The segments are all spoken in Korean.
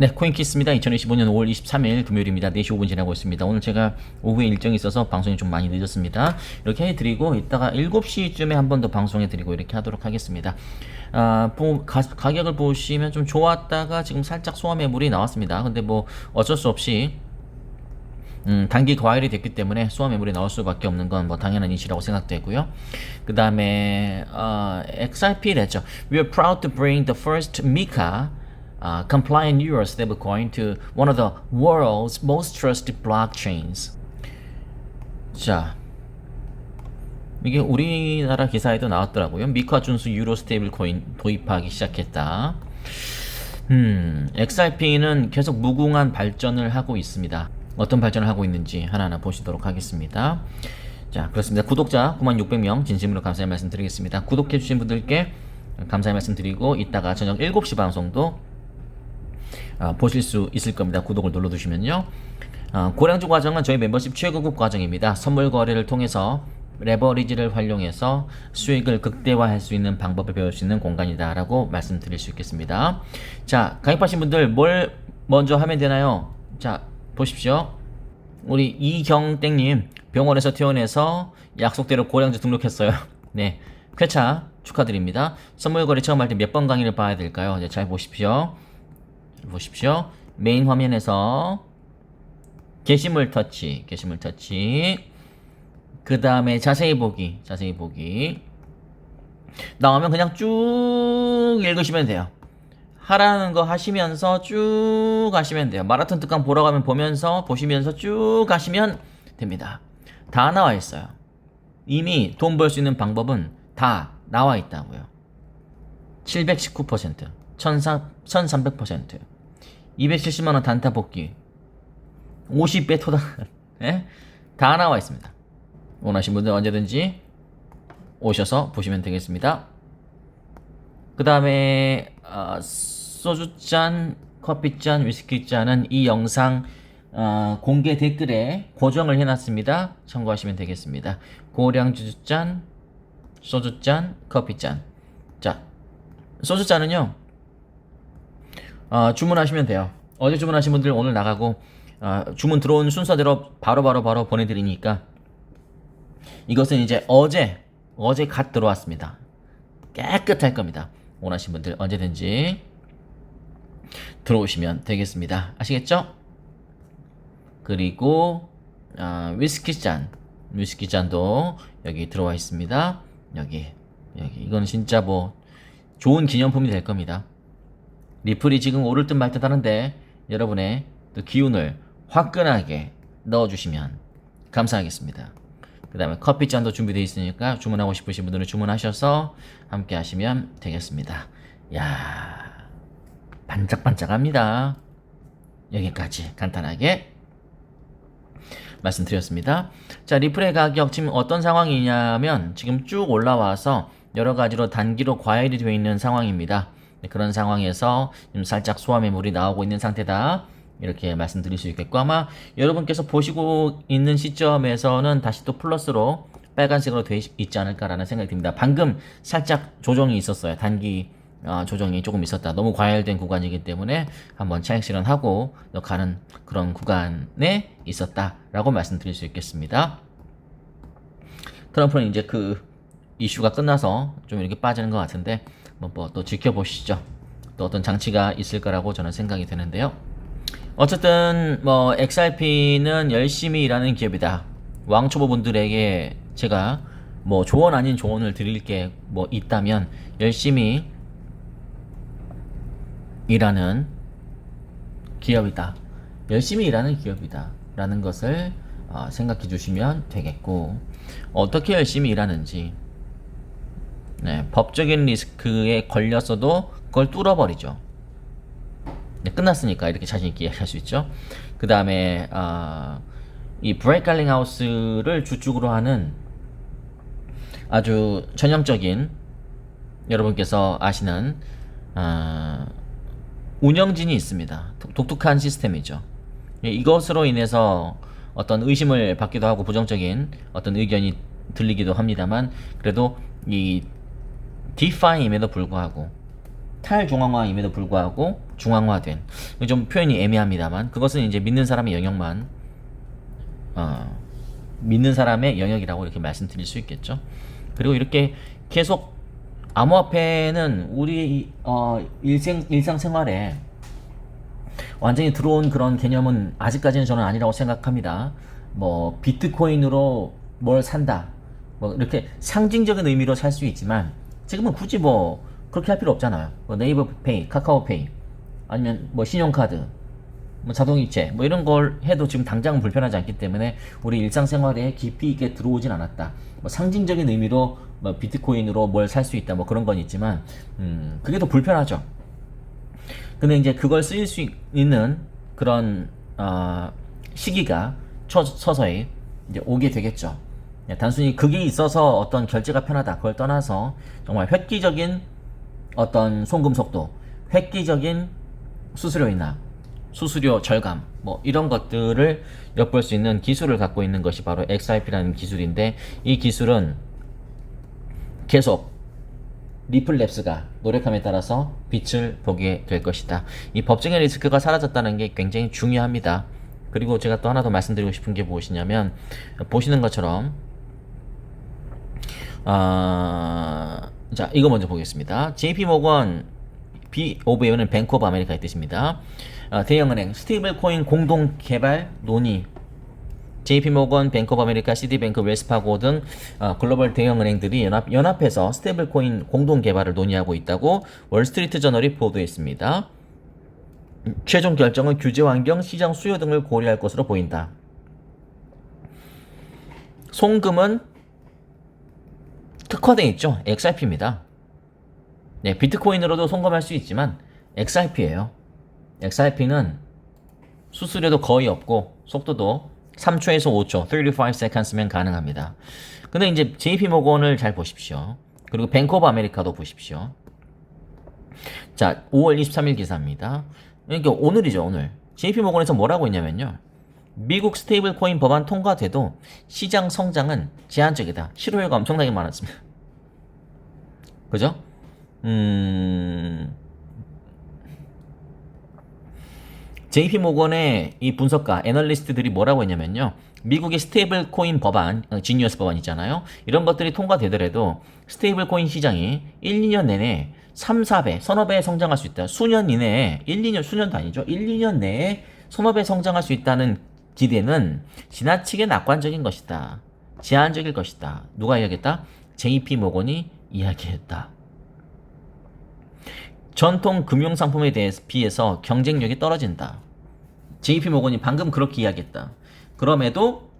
네, 코인키스입니다. 2025년 5월 23일 금요일입니다. 4시 5분 지나고 있습니다. 오늘 제가 오후에 일정이 있어서 방송이 좀 많이 늦었습니다. 이렇게 해드리고 이따가 7시쯤에 한 번 더 방송해드리고 이렇게 하도록 하겠습니다. 아, 보, 가, 가격을 보시면 좀 좋았다가 지금 살짝 소화 매물이 나왔습니다. 근데 뭐 어쩔 수 없이 음, 단기 과열이 됐기 때문에 소화 매물이 나올 수밖에 없는 건 뭐 당연한 이치라고 생각되고요. 그 다음에 어, XRP랬죠. We are proud to bring the first Mika uh, compliant Euro stablecoin to one of the world's most trusted blockchains. 자, 이게 우리나라 기사에도 나왔더라고요. 미카 준수 유로 스테이블 코인 도입하기 시작했다. 음, XRP는 계속 무궁한 발전을 하고 있습니다. 어떤 발전을 하고 있는지 하나하나 보시도록 하겠습니다. 자, 그렇습니다. 구독자 9600명 진심으로 감사의 말씀 드리겠습니다. 구독해 주신 분들께 감사의 말씀 드리고, 이따가 저녁 7시 방송도 아, 보실 수 있을 겁니다. 구독을 눌러두시면요. 아, 고량주 과정은 저희 멤버십 최고급 과정입니다. 선물 거래를 통해서 레버리지를 활용해서 수익을 극대화할 수 있는 방법을 배울 수 있는 공간이다라고 말씀드릴 수 있겠습니다. 자, 가입하신 분들 뭘 먼저 하면 되나요? 자, 보십시오. 우리 이경땡님 병원에서 퇴원해서 약속대로 고량주 등록했어요. 네, 쾌차 축하드립니다. 선물 거래 처음 할 때 몇 번 강의를 봐야 될까요? 이제 잘 보십시오. 보십시오. 메인 화면에서 게시물 터치, 게시물 터치. 그 다음에 자세히 보기, 자세히 보기. 나오면 그냥 쭉 읽으시면 돼요. 하라는 거 하시면서 쭉 하시면 돼요. 마라톤 특강 보러 가면 보면서 보시면서 쭉 하시면 됩니다. 다 나와 있어요. 이미 돈 벌 수 있는 방법은 다 나와 있다고요. 719%, 1300%, 270만원 단타 복귀, 50배 토당, 예? 다 나와 있습니다. 원하신 분들 언제든지 오셔서 보시면 되겠습니다. 그 다음에 어, 소주잔, 커피잔, 위스키잔은 이 영상 어, 공개 댓글에 고정을 해놨습니다. 참고하시면 되겠습니다. 고량주잔, 소주잔, 커피잔. 자, 소주잔은요. 어, 주문하시면 돼요. 어제 주문하신 분들 오늘 나가고 어, 주문 들어온 순서대로 바로바로 바로, 바로 보내드리니까 이것은 이제 어제 어제 갓 들어왔습니다. 깨끗할 겁니다. 원하신 분들 언제든지 들어오시면 되겠습니다. 아시겠죠? 그리고 아, 위스키 잔, 위스키 잔도 여기 들어와 있습니다. 여기 여기 이건 진짜 뭐 좋은 기념품이 될 겁니다. 리플이 지금 오를 듯 말 듯 하는데 여러분의 또 기운을 화끈하게 넣어주시면 감사하겠습니다. 그 다음에 커피 잔도 준비되어 있으니까 주문하고 싶으신 분들은 주문하셔서 함께 하시면 되겠습니다. 야 반짝반짝합니다. 여기까지 간단하게 말씀드렸습니다. 자, 리플의 가격 지금 어떤 상황이냐면 지금 쭉 올라와서 여러 가지로 단기로 과열이 되어 있는 상황입니다. 네, 그런 상황에서 지금 살짝 소화 매물이 나오고 있는 상태다. 이렇게 말씀드릴 수 있겠고 아마 여러분께서 보시고 있는 시점에서는 다시 또 플러스로 빨간색으로 되어 있지 않을까라는 생각이 듭니다. 방금 살짝 조정이 있었어요. 단기 어, 조정이 조금 있었다. 너무 과열된 구간이기 때문에 한번 차익 실현하고 가는 그런 구간에 있었다라고 말씀드릴 수 있겠습니다. 트럼프는 이제 그 이슈가 끝나서 좀 이렇게 빠지는 것 같은데 뭐 또 지켜보시죠. 또 어떤 장치가 있을 거라고 저는 생각이 되는데요. 어쨌든 뭐 XRP는 열심히 일하는 기업이다. 왕초보 분들에게 제가 뭐 조언 아닌 조언을 드릴 게 뭐 있다면 열심히 일하는 기업이다. 열심히 일하는 기업이다. 라는 것을 어, 생각해 주시면 되겠고 어떻게 열심히 일하는지 네, 법적인 리스크에 걸렸어도 그걸 뚫어버리죠. 네, 끝났으니까 이렇게 자신 있게 할수 있죠. 그 다음에 어, 이 브레이크 갈링 하우스를 주축으로 하는 아주 전형적인 여러분께서 아시는 어, 운영진이 있습니다. 독특한 시스템이죠. 예, 이것으로 인해서 어떤 의심을 받기도 하고 부정적인 어떤 의견이 들리기도 합니다만 그래도 이 디파임에도 불구하고 탈중앙화임에도 불구하고 중앙화된 좀 표현이 애매합니다만 그것은 이제 믿는 사람의 영역만 어, 믿는 사람의 영역이라고 이렇게 말씀드릴 수 있겠죠. 그리고 이렇게 계속 암호화폐는 우리 어, 일생 일상생활에 완전히 들어온 그런 개념은 아직까지는 저는 아니라고 생각합니다. 뭐 비트코인으로 뭘 산다. 뭐 이렇게 상징적인 의미로 살 수 있지만 지금은 굳이 뭐 그렇게 할 필요 없잖아요. 뭐 네이버 페이, 카카오 페이 아니면 뭐 신용카드 뭐 자동이체 뭐 이런 걸 해도 지금 당장은 불편하지 않기 때문에 우리 일상생활에 깊이 있게 들어오진 않았다. 뭐 상징적인 의미로 뭐 비트코인으로 뭘 살 수 있다 뭐 그런 건 있지만 음 그게 더 불편하죠. 근데 이제 그걸 쓰일 수 있는 그런 어, 시기가 처, 서서히 이제 오게 되겠죠. 예, 단순히 그게 있어서 어떤 결제가 편하다 그걸 떠나서 정말 획기적인 어떤 송금 속도, 획기적인 수수료 인하, 수수료 절감 뭐 이런 것들을 엿볼 수 있는 기술을 갖고 있는 것이 바로 XRP라는 기술인데 이 기술은 계속 리플랩스가 노력함에 따라서 빛을 보게 될 것이다. 이 법적인 리스크가 사라졌다는 게 굉장히 중요합니다. 그리고 제가 또 하나 더 말씀드리고 싶은 게 무엇이냐면 보시는 것처럼 아, 자 이거 먼저 보겠습니다. JP 모건 B 오브 A는 뱅크 오브 아메리카의 뜻입니다. 아, 대형은행 스테이블 코인 공동 개발 논의 JP 모건, 뱅크 오브 아메리카, 시디뱅크, 웰스파고 등 어, 글로벌 대형 은행들이 연합 연합해서 스테이블 코인 공동 개발을 논의하고 있다고 월스트리트 저널이 보도했습니다. 최종 결정은 규제 환경, 시장 수요 등을 고려할 것으로 보인다. 송금은 특화되어 있죠. XRP입니다. 네, 비트코인으로도 송금할 수 있지만 XRP예요. XRP는 수수료도 거의 없고 속도도 3초에서 5초, 35 seconds면 가능합니다. 근데 이제 JP 모건을 잘 보십시오. 그리고 뱅크 오브 아메리카도 보십시오. 자, 5월 23일 기사입니다. 그러니까 오늘이죠, 오늘. JP 모건에서 뭐라고 했냐면요. 미국 스테이블 코인 법안 통과돼도 시장 성장은 제한적이다. 실효율가 엄청나게 많았습니다. 그죠? 음, JP 모건의 이 분석가, 애널리스트들이 뭐라고 했냐면요. 미국의 스테이블 코인 법안, 어, 지니어스 법안 있잖아요. 이런 것들이 통과되더라도 스테이블 코인 시장이 1, 2년 내내 3, 4배, 서너 배 성장할 수 있다. 수년 이내에 1, 2년, 수년도 아니죠. 1, 2년 내에 서너 배 성장할 수 있다는 기대는 지나치게 낙관적인 것이다. 제한적일 것이다. 누가 이야기했다? JP 모건이 이야기했다. 전통 금융 상품에 대해 비해서 경쟁력이 떨어진다. JP 모건이 방금 그렇게 이야기했다. 그럼에도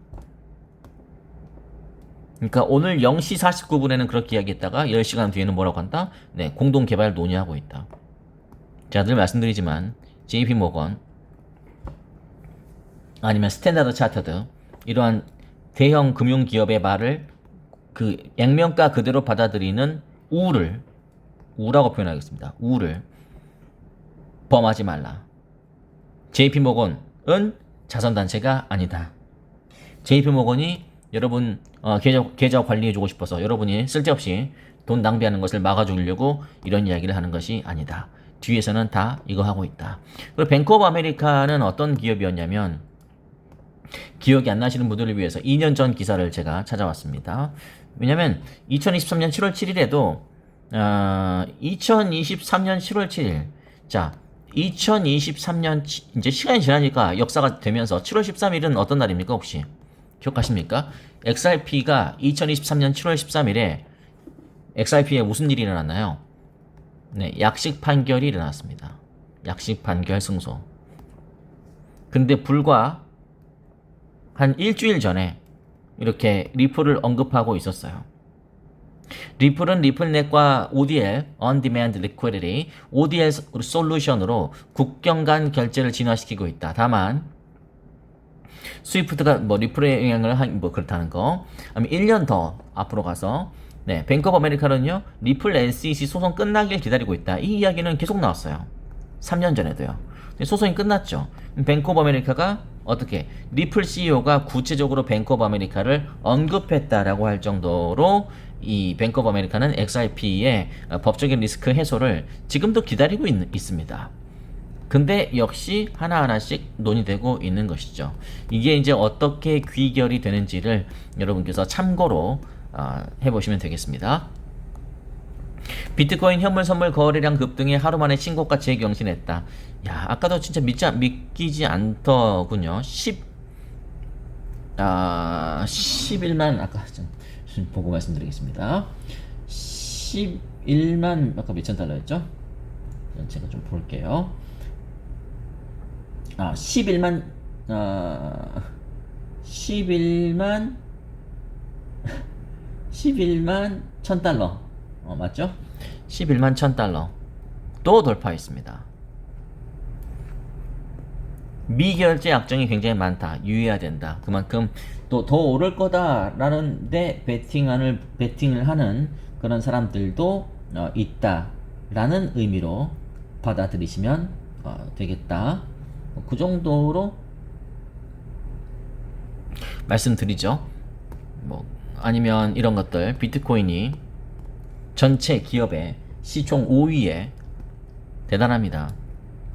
그러니까 오늘 0시 49분에는 그렇게 이야기했다가 10시간 뒤에는 뭐라고 한다? 네, 공동 개발 논의하고 있다. 제가 늘 말씀드리지만 JP 모건 아니면 스탠다드 차터드 이러한 대형 금융 기업의 말을 그 액면가 그대로 받아들이는 우를 우라고 표현하겠습니다. 우를 범하지 말라. JP 모건은 자선 단체가 아니다. JP 모건이 여러분 어, 계좌, 계좌 관리해 주고 싶어서 여러분이 쓸데없이 돈 낭비하는 것을 막아 주려고 이런 이야기를 하는 것이 아니다. 뒤에서는 다 이거 하고 있다. 그리고 뱅크 오브 아메리카는 어떤 기업이었냐면 기억이 안 나시는 분들을 위해서 2년 전 기사를 제가 찾아왔습니다. 왜냐면 2023년 7월 7일에도 어, 2023년 7월 7일 자 2023년 이제 시간이 지나니까 역사가 되면서 7월 13일은 어떤 날입니까 혹시 기억하십니까? XRP가 2023년 7월 13일에 XRP에 무슨 일이 일어났나요? 네, 약식 판결이 일어났습니다. 약식 판결 승소. 근데 불과 한 일주일 전에 이렇게 리플을 언급하고 있었어요. 리플은 리플넷과 ODL, On Demand Liquidity, ODL 솔루션으로 국경 간 결제를 진화시키고 있다. 다만 스위프트가 뭐 리플의 영향을 한, 뭐 그렇다는 거. 아니면 1년 더 앞으로 가서 네, 뱅크 오브 아메리카는요. 리플 SEC 소송 끝나길 기다리고 있다. 이 이야기는 계속 나왔어요. 3년 전에도요. 소송이 끝났죠. 뱅크 오브 아메리카가 어떻게 리플 CEO가 구체적으로 뱅크 오브 아메리카를 언급했다라고 할 정도로 이 뱅크 오브 아메리카는 XRP의 법적인 리스크 해소를 지금도 기다리고 있, 있습니다. 근데 역시 하나하나씩 논의되고 있는 것이죠. 이게 이제 어떻게 귀결이 되는지를 여러분께서 참고로 어, 해보시면 되겠습니다. 비트코인 현물 선물 거래량 급등에 하루 만에 신고가 재경신했다. 야, 아까도 진짜 믿지, 않- 믿기지 않더군요. 10, 아, 11만, 아까 좀, 좀 보고 말씀드리겠습니다. 11만, 아까 몇천 달러였죠? 제가 좀 볼게요. 아, 11만, 아, 11만, 11만 1000달러. 어, 맞죠? 11만 1000달러. 또 돌파했습니다. 미결제 약정이 굉장히 많다. 유의해야 된다. 그만큼 또 더 오를 거다라는데 베팅을 베팅을 하는 그런 사람들도 어, 있다라는 의미로 받아들이시면 어, 되겠다. 그 정도로 말씀드리죠. 뭐 아니면 이런 것들 비트코인이 전체 기업의 시총 5위에 대단합니다.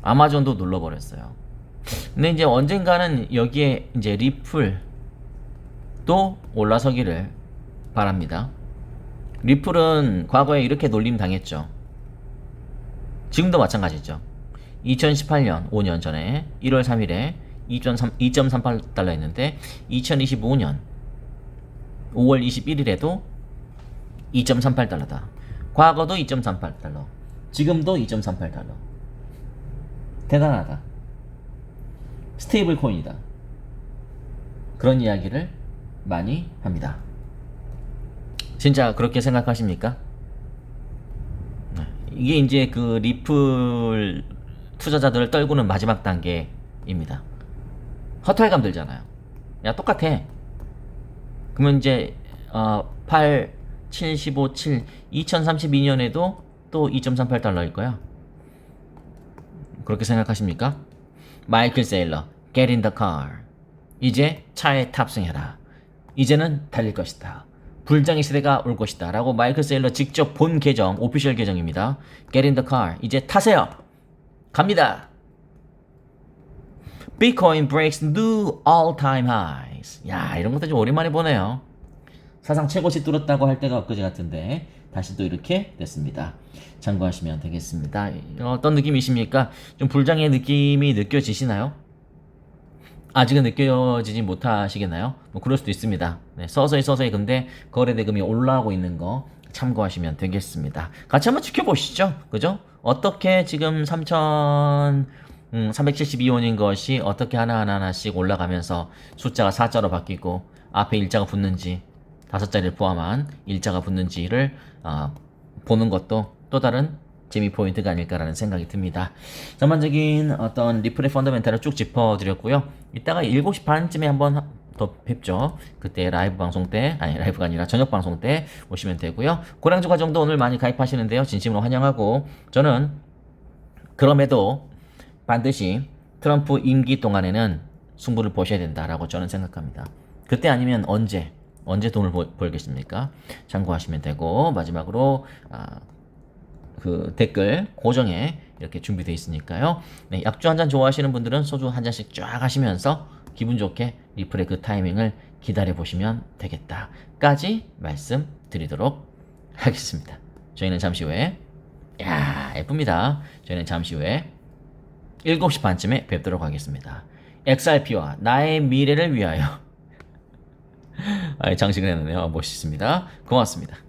아마존도 눌러버렸어요. 근데 이제 언젠가는 여기에 이제 리플 또 올라서기를 바랍니다. 리플은 과거에 이렇게 놀림 당했죠. 지금도 마찬가지죠. 2018년 5년 전에 1월 3일에 2.38달러였는데 2025년 5월 21일에도 2.38달러다. 과거도 2.38달러. 지금도 2.38달러. 대단하다. 스테이블 코인이다. 그런 이야기를 많이 합니다. 진짜 그렇게 생각하십니까? 네. 이게 이제 그 리플 투자자들을 떨구는 마지막 단계입니다. 허탈감 들잖아요. 야, 똑같아. 그러면 이제, 어, 8, 7, 15, 7, 2032년에도 또 2.38달러일 거야. 그렇게 생각하십니까? 마이클 세일러, get in the car. 이제 차에 탑승해라. 이제는 달릴 것이다. 불장의 시대가 올 것이다. 라고 마이클 세일러 직접 본 계정, 오피셜 계정입니다. get in the car. 이제 타세요. 갑니다. Bitcoin breaks new all-time highs. 야, 이런 것도 좀 오랜만에 보네요. 사상 최고치 뚫었다고 할 때가 엊그제 같은데 다시 또 이렇게 됐습니다. 참고하시면 되겠습니다. 어떤 느낌이십니까? 좀 불장의 느낌이 느껴지시나요? 아직은 느껴지지 못하시겠나요? 뭐 그럴 수도 있습니다. 네, 서서히 서서히 근데 거래 대금이 올라오고 있는 거 참고하시면 되겠습니다. 같이 한번 지켜보시죠. 그죠? 어떻게 지금 3천 음, 372원인 것이 어떻게 하나하나 하나씩 올라가면서 숫자가 4자로 바뀌고 앞에 일자가 붙는지 다섯 자리를 포함한 일자가 붙는지를 어, 보는 것도 또 다른 재미 포인트가 아닐까라는 생각이 듭니다. 전반적인 어떤 리플의 펀더멘탈을 쭉 짚어드렸고요. 이따가 7시 반쯤에 한번 더 뵙죠. 그때 라이브 방송 때, 아니 라이브가 아니라 저녁 방송 때 오시면 되고요. 고량주 과정도 오늘 많이 가입하시는데요. 진심으로 환영하고 저는 그럼에도 반드시 트럼프 임기 동안에는 승부를 보셔야 된다라고 저는 생각합니다. 그때 아니면 언제 언제 돈을 벌, 벌겠습니까? 참고하시면 되고 마지막으로 아, 그 댓글 고정에 이렇게 준비되어 있으니까요. 네, 약주 한 잔 좋아하시는 분들은 소주 한 잔씩 쫙 하시면서 기분 좋게 리플의 그 타이밍을 기다려 보시면 되겠다까지 말씀드리도록 하겠습니다. 저희는 잠시 후에 야 예쁩니다. 저희는 잠시 후에 7시 반쯤에 뵙도록 하겠습니다. XRP와 나의 미래를 위하여 아, 장식을 해놓네요. 멋있습니다. 고맙습니다.